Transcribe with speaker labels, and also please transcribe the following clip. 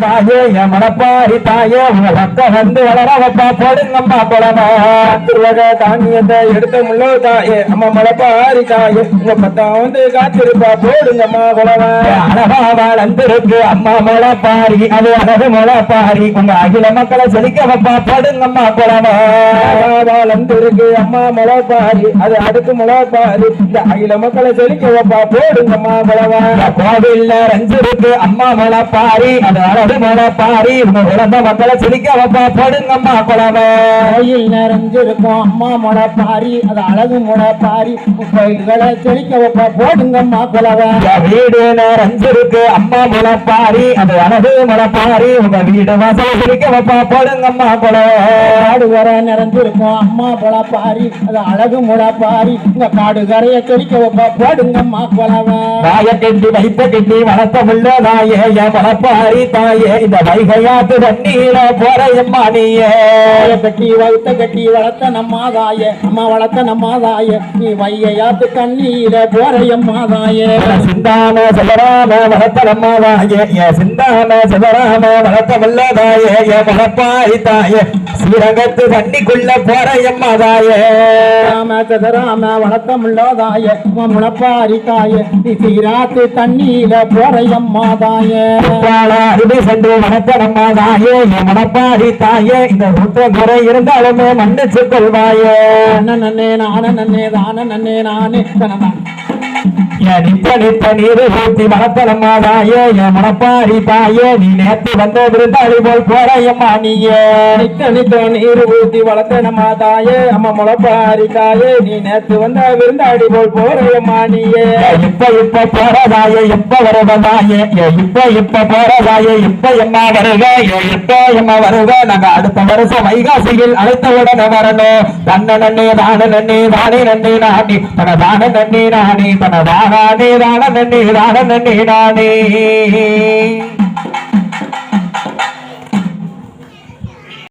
Speaker 1: தாயே என் மனப்பாரி தாயே உங்க பக்க வந்து வளர வைப்பா போடுங்கம்மா குளமா
Speaker 2: திருவக தானியத்தை எடுத்த முள்ளோ தாயே அம்மா மலைப்பாரி தாயே உங்க பத்தம் வந்து காத்திருப்பா போடுங்கம்மா குலவ
Speaker 1: அழகா வளர்ந்திருக்கு அம்மா முளைப்பாரி அது அழகு முளைப்பாரி உங்க அகில மக்களை செழிக்க வைப்பா போடுங்கம்மா குளமா
Speaker 2: வளர்ந்துருக்கு அம்மா முளைப்பாரி அது அடுத்து முளைப்பாரி இந்த அகில மக்களை செழிக்க வைப்பா போடுங்கம்மா குலவ
Speaker 1: கோவில்ல ரஞ்சிருக்கு அம்மா முளைப்பாரி அது முளைப்பாரி உங்க உலக மக்களை செழிக்க வைப்பா போடுங்கம்மா
Speaker 2: கோயில் நிறைஞ்சிருக்கும் அம்மா முளைப்பாரி அது அழகு முளைப்பாரி கோயில்களை செழிக்க வைப்பா போடுங்கம்மா
Speaker 1: என் வீடு நிறைஞ்சிருக்கு அம்மா முளைப்பாரி அது அழகு முளைப்பாரி உங்க வீடு வாசல் செழிக்க வைப்பா போடுங்கம்மா குளமா
Speaker 2: காடு வர நிறைஞ்சிருக்கும் அம்மா முளைப்பாரி அது அழகு முளைப்பாரி இந்த காடு கரைய செழிக்க வைப்பா போடுங்கம்மா குலவ
Speaker 1: நாய கெட்டி வைத்த கெட்டி வளர்த்த முள்ள நாயே வளர்ப்பாரி தாயே இந்த வைகையாத்து தண்ணீர போற எம்மா நீயே
Speaker 2: தாய கட்டி வகுத்த கட்டி வளர்த்த நம்மாதாய அம்மா வளர்த்த நம்மாதாய நீ வையாத்து கண்ணீர போறையம்மாதாய
Speaker 1: சிந்தாம சிவராம வளர்த்த நம்மாதாயே என் சிந்தாம சிவராம வளர்த்த முள்ள தாயே என் வளர்ப்பாரி தாயே ஸ்ரீரங்கத்து தண்ணிக்குள்ள போற எம்மா தாயே
Speaker 2: ராம சதராம வளர்த்த முள்ளோதாய முளப்பாரி தாய நீ சீராத்து தண்ணீர போறையம்மாதாய
Speaker 1: அருமை சென்று வணக்க தாயே என் மனப்பாரி தாயே இந்த குற்ற குறை இருந்தாலுமே மன்னிச்சு கொள்வாயே.
Speaker 2: அண்ணன் நன்னே நானே நன்னே தான நன்னே நானே தனதான்
Speaker 1: நீரு ஊத்தி வளர்த்தனம்மாதாயே என் மனப்பாரி தாயே நீ நேத்து வந்த விருந்தாளி போல் போறையம்மா நீயே.
Speaker 2: நித்த நித்த நீரு ஊத்தி வளர்த்த நம்மாதாய அம்மா முளப்பாரி தாயே நீ நேத்து வந்த விருந்தாடி போல் போறையம்மா நீயே.
Speaker 1: இப்ப இப்ப போறதாயே இப்ப வருவதாயே ஏ, இப்ப இப்ப போறதாயே இப்ப எம்மா வருக ஏ, இப்ப எம்மா வருக நாங்க அடுத்த வருஷம் வைகாசியில் அழைத்த உடனே வரணும் தன்ன நன்னே தான நன்னே தானே நன்னே நானே தன தான நன்னே நானே தன தானே தான நன்னே தான நானே